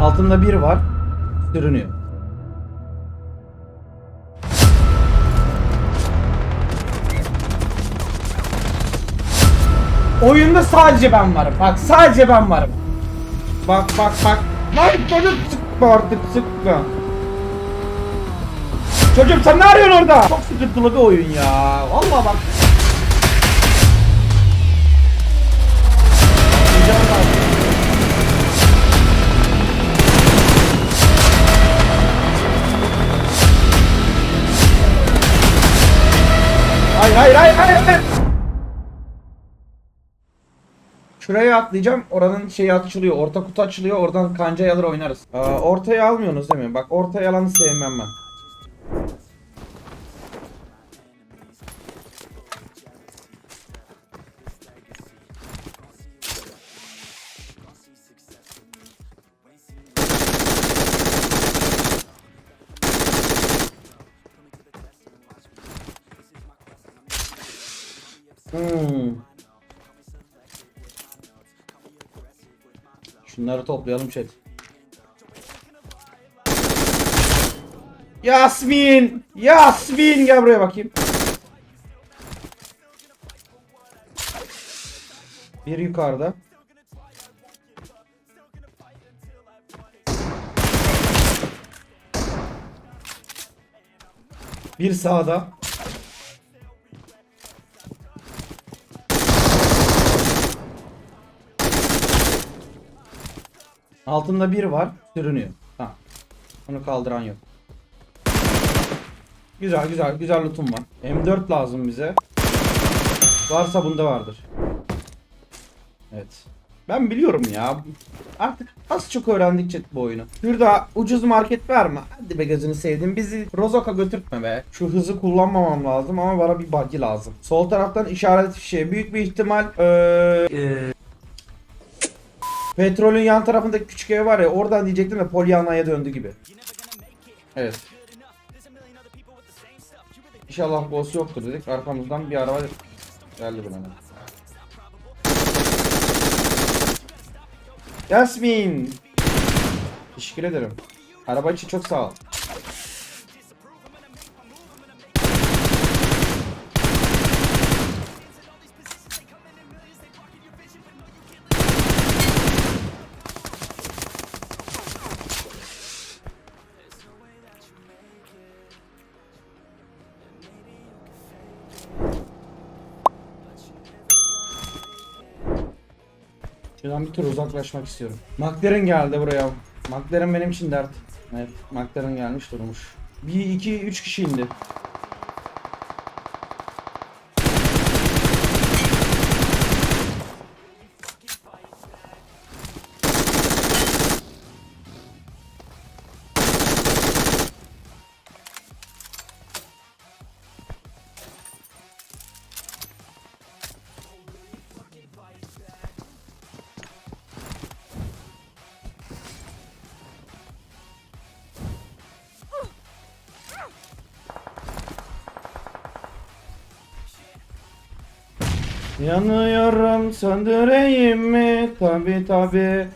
Altında bir var. Sürünüyor. Oyunda sadece ben varım. Bak sadece ben varım. Bak bak bak. Lan çocuk sıkma artık sıkma. Çocuğum sen ne arıyorsun orada? Çok sıkıntılı bir oyun ya. Vallahi bak. Hayır hayır hayır hayır. Şuraya atlayacağım. Oranın şeyi açılıyor. Orta kutu açılıyor. Oradan kancayı alır oynarız. Aa, ortaya almıyorsunuz değil mi? Bak ortaya alanı sevmem ben. Şunları toplayalım chat. Yasmin! Yasmin gel buraya bakayım. Bir yukarıda. Bir sağda. Altında bir var. Sürünüyor. Tamam. Onu kaldıran yok. Güzel güzel güzel lootum var. M4 lazım bize. Varsa bunda vardır. Evet. Ben biliyorum ya. Artık az çok öğrendikçe bu oyunu. Şurada ucuz market var mı? Hadi be gözünü sevdim. Bizi Rozok'a götürtme be. Şu hızı kullanmamam lazım ama bana bir buggy lazım. Sol taraftan işaret fişeği. Büyük bir ihtimal eee Petrolün yan tarafındaki küçük ev var ya oradan diyecektim de Polyana'ya döndü gibi. Evet. İnşallah boss yoktur dedik. Arkamızdan bir araba geldi buna. Yasmin. Teşekkür ederim. Araba için çok sağ ol. Şuradan bir tur uzaklaşmak istiyorum. McLaren geldi buraya. McLaren benim için dert. Evet, McLaren gelmiş durmuş. Bir, iki, üç kişi indi. Yanıyorum söndüreyim mi? Tabi tabi.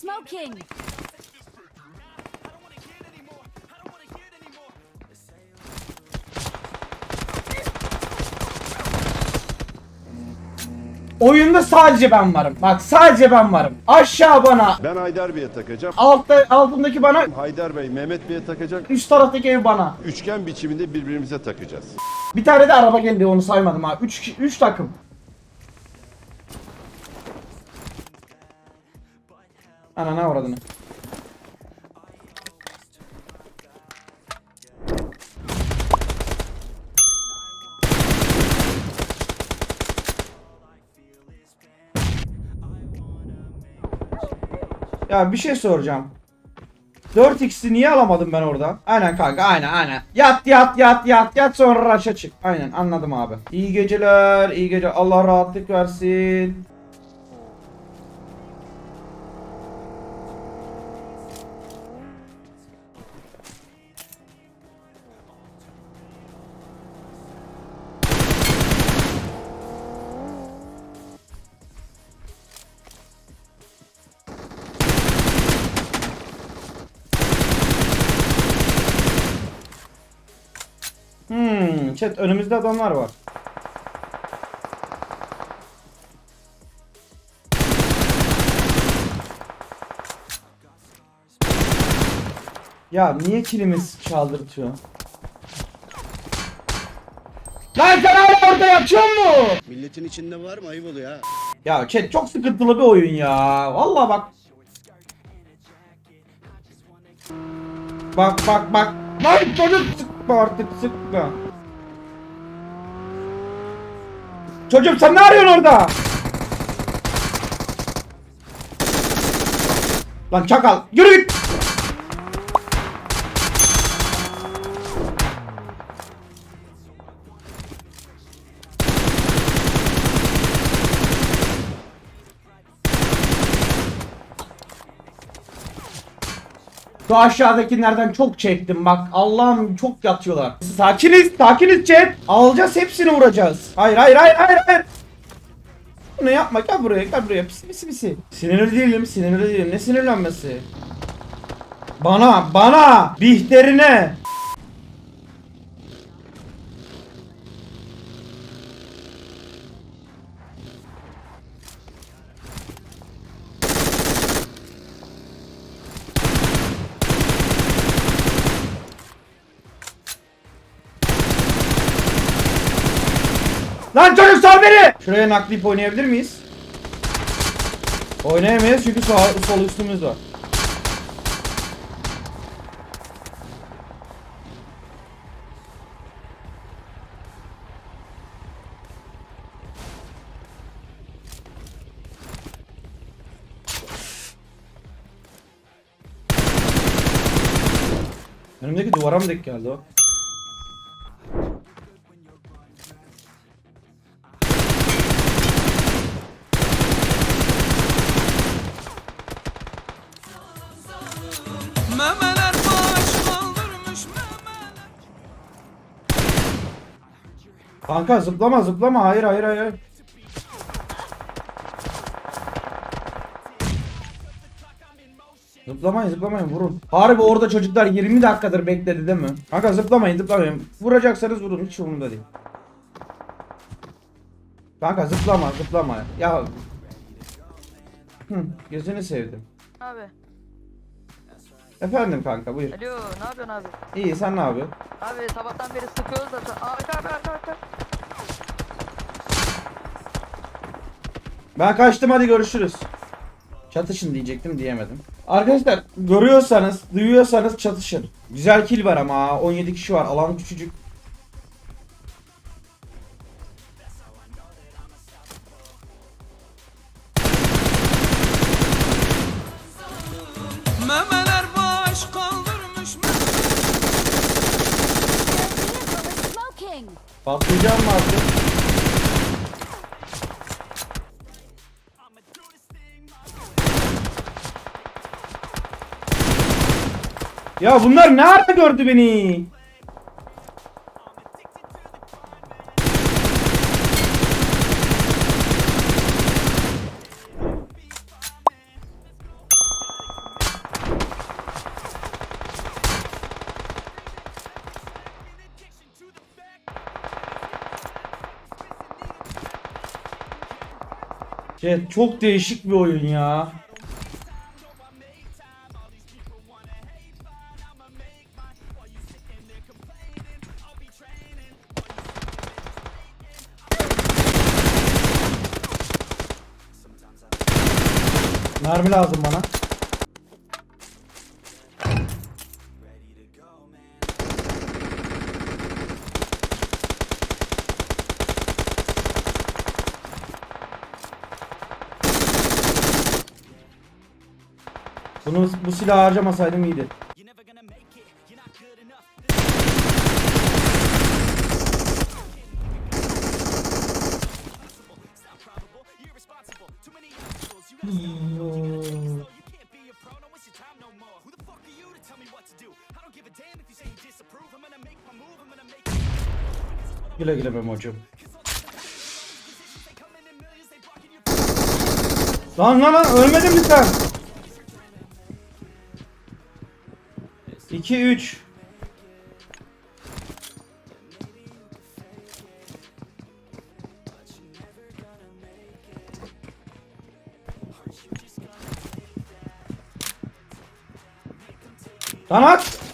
Smoking. Oyunda sadece ben varım. Bak sadece ben varım. Aşağı bana. Ben Haydar Bey'e takacağım. Altta altındaki bana. Haydar Bey Mehmet Bey'e takacak. Üst taraftaki ev bana. Üçgen biçiminde birbirimize takacağız. Bir tane de araba geldi onu saymadım ha. 3 3 takım. Ana ne Ya bir şey soracağım. 4x'i niye alamadım ben orada? Aynen kanka aynen aynen. Yat yat yat yat yat sonra raşa çık. Aynen anladım abi. İyi geceler iyi gece Allah rahatlık versin. Chat önümüzde adamlar var. Ya niye kilimiz çaldırtıyor? Lan sen hala orada yatıyor mu? Milletin içinde var mı? Ayıp oluyor ha. Ya chat çok sıkıntılı bir oyun ya. Vallahi bak. Bak bak bak. Lan çocuk sıkma artık sıkma. Çocuğum sen ne arıyorsun orada? Lan çakal yürü git. Şu aşağıdakilerden çok çektim bak Allah'ım çok yatıyorlar. Sakiniz sakiniz chat. Alacağız hepsini vuracağız. Hayır hayır hayır hayır hayır. Bunu yapma gel buraya gel buraya pisi pisi pisi. Sinirli değilim sinirli değilim ne sinirlenmesi. Bana bana Bihterine. Lan çocuk sal beni! Şuraya naklayıp oynayabilir miyiz? Oynayamayız çünkü sağ, sol üstümüz var. Önümdeki duvara mı denk geldi o? Kanka zıplama zıplama hayır hayır hayır. Zıplamayın zıplamayın vurun. Harbi orada çocuklar 20 dakikadır bekledi değil mi? Kanka zıplamayın zıplamayın. Vuracaksanız vurun hiç umurumda değil. Kanka zıplama zıplama. Ya. Hı, gözünü sevdim. Abi. Efendim kanka buyur. Alo ne yapıyorsun abi? İyi sen ne yapıyorsun? Abi sabahtan beri sıkıyoruz da. Arka arka arka arka. Ben kaçtım hadi görüşürüz. Çatışın diyecektim diyemedim. Arkadaşlar görüyorsanız, duyuyorsanız çatışın. Güzel kill var ama ha, 17 kişi var. Alan küçücük. Ya bunlar ne ara gördü beni? Şey, çok değişik bir oyun ya. Mermi lazım bana. Bunu bu silahı harcamasaydım iyiydi. Güle güle Memo'cum. Lan lan lan ölmedin mi sen? 2 3 Lan at!